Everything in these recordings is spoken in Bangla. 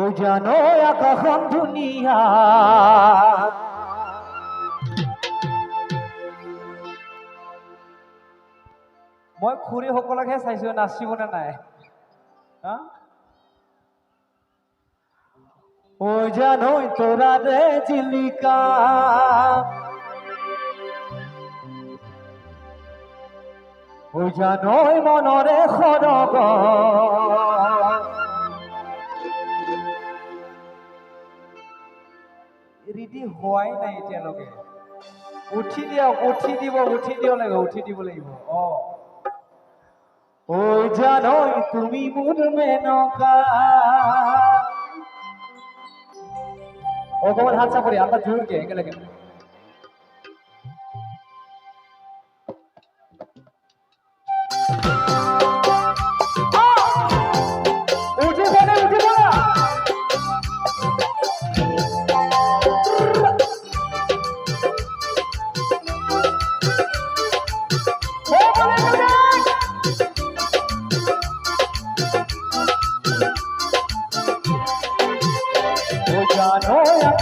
ও জানো কখন দুনিয়া। মই খুৰীসকলকহে চাইছো নাচিবনে নাই? হা? ও জানো তোরা রে চিলিকা ও জানো মনরে খরগ ৰেডি হোৱাই নাই এতিয়ালৈকে। উঠি দিয়ক, উঠি দিব উঠি দিব লাগিব উঠি দিব লাগিব। অ। ও জানই তুমি মোৰ মেনকা। অকমান হাত চাপৰি আমরা জোৰকে, একেলগে।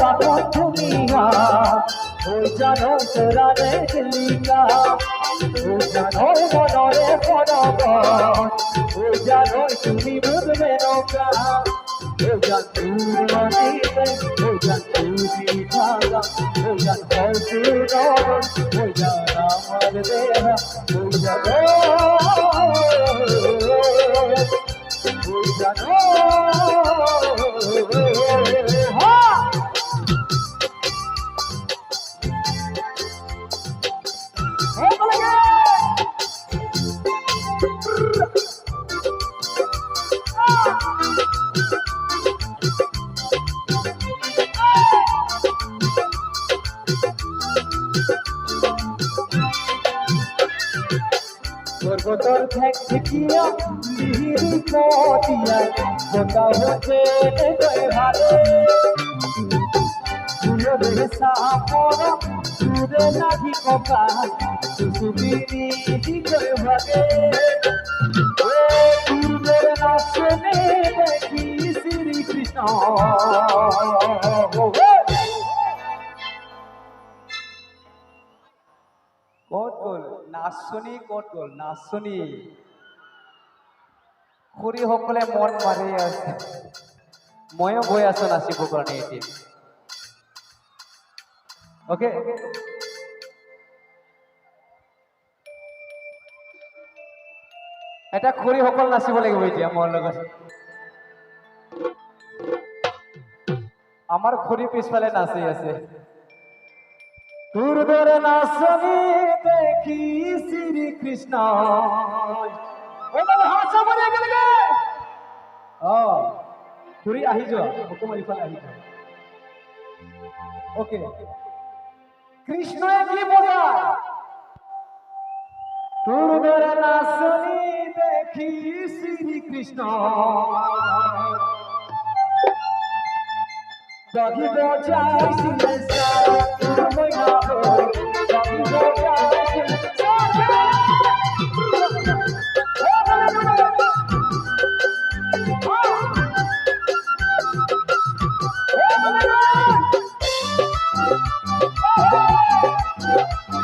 একা দুনিয়া ও জানো তোরা রে দিলিকা ও জানো মনরে ফরগ ও জানো তুমি বুঝবে নৌকা। ও জান তুর নদীতে ও জান তুই ধারা ও জান হসুর ও জান আমার দেহা। ও জানো ঠেক ঠেকিয়া লিহিরি পতিয়া গোটা হতে গয়ে ভালো। তুলো দেহে সাপর সুরে নাহি কপা, সুসুবিনি গয়ে ভাগে। ও নাচনে দেখি শ্রীকৃষ্ণ। ক'ত নাচনী ক'ত গ'ল নাচনী। খুৰীসকলে মন মাৰি আছে। ময়ো গৈ আছো নাচিবৰ কাৰণে এতিয়া অ'কে? এটা খুৰীসকল নাচিব লাগিব এতিয়া মোৰ লগত। আমাৰ খুৰী পিছফালে নাচি আছে। তোর দরে নাচনি দেখি শ্রী কৃষ্ণ। খুৰী আহি যোৱা অকণমান ইফালে আহি যোৱা অ'কে কৃষ্ণয়ে কি বজায় তোর দরে নাচনি দেখি শ্রী কৃষ্ণ। Doggy বজাই সিলেসা তোর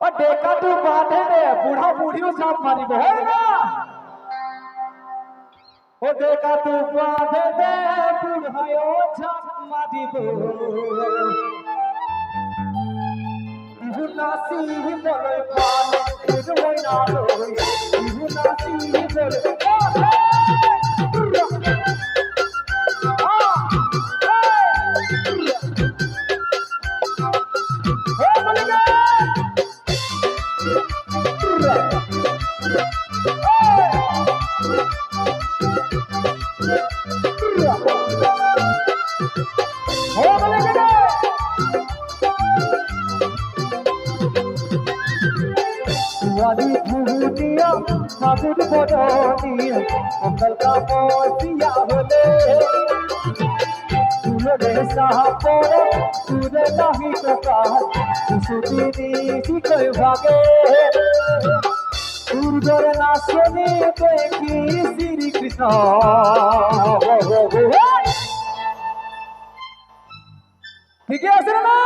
ও ডেকাটো বাঁধে দে বুঢ়া বুঢ়ীও চাপ মাৰিব হয় না ও ডেকাটো বাঁধে দে বুঢ়ায়ো চাপ মাৰিব বিহু নাচিবলৈ পালে aqui, velho. सारी घूटिया साबुन बरोनिया अंकल का मोतिया होले। सुनले सापोरे सुने नहीं तो कहा सुसुदी दीदी कोई भागे। दूर ना सुनी तो देखी श्री कृष्ण। ठीक है सर ना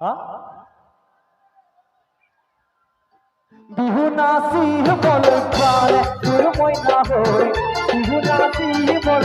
हाँ? নাসিল বল প্রাণ তোর ময়না হই শিহু নাসিল বল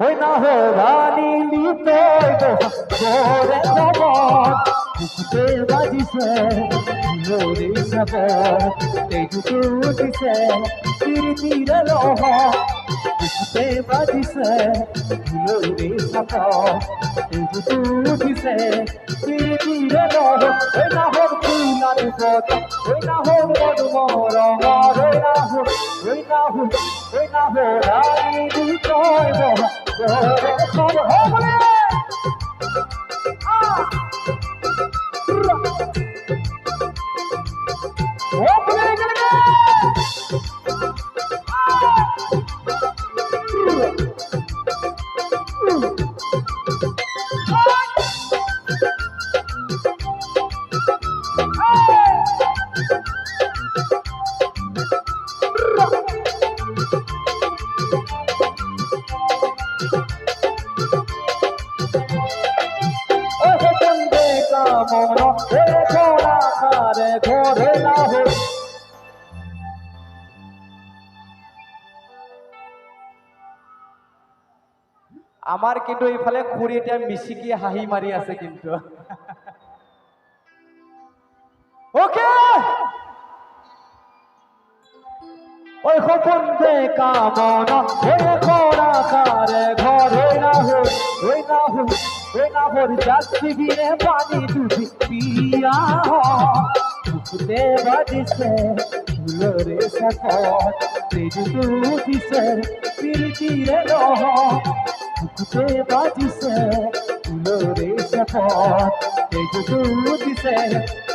ওই না হো রানী লিতে গোরে খবর বুকুতে বাজিছে লোরে সবর তেজুকে উঠিছে তীর তীর লোহ বুকুতে বাজিছে লোরে সবর তেজুকে উঠিছে তীর তীর লোহ ওই না হো ফুলার পথ ওই না হো মর ওই না হো ওই না হো ওই না হো রানী লিতে গোরে করে সব হবে আমার কিন্তু এইফালে খুৰী এতিয়া মিচিকি হাঁহি মাৰি আছে কিন্তু। ওকে ওই সপন দে কামন হে ঘোড়া কারে ঘরে না হো ওই না হো ওই না হো যাচ্ছি গিয়ে পানি পিয়া বাজিছে ফুলরে তেজ দুধিছে পিরিতিরে লহ ফুকুতে বাজিছে ফুলরে সফর তেজ দুধিছে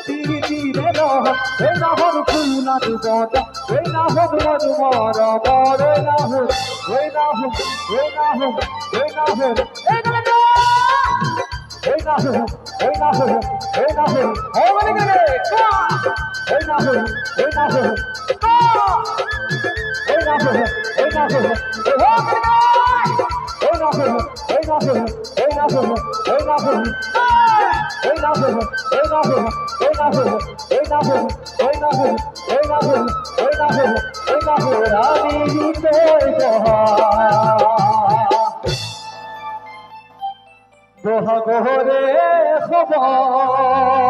পিরিতিরে লহ ওই না হো ফুলা দুবত ওই না হো মধু মর মর ওই না হো ওই না হো ওই না হো ওই না হো এই গলে গো ওই না হো ওই না হো ওই না হো ওই না হো ওই না হো ওই না ওই না গেলে ওই না ওই না ওই না ওই না ওই না হো ওই না হো ওই না গোহরে খবর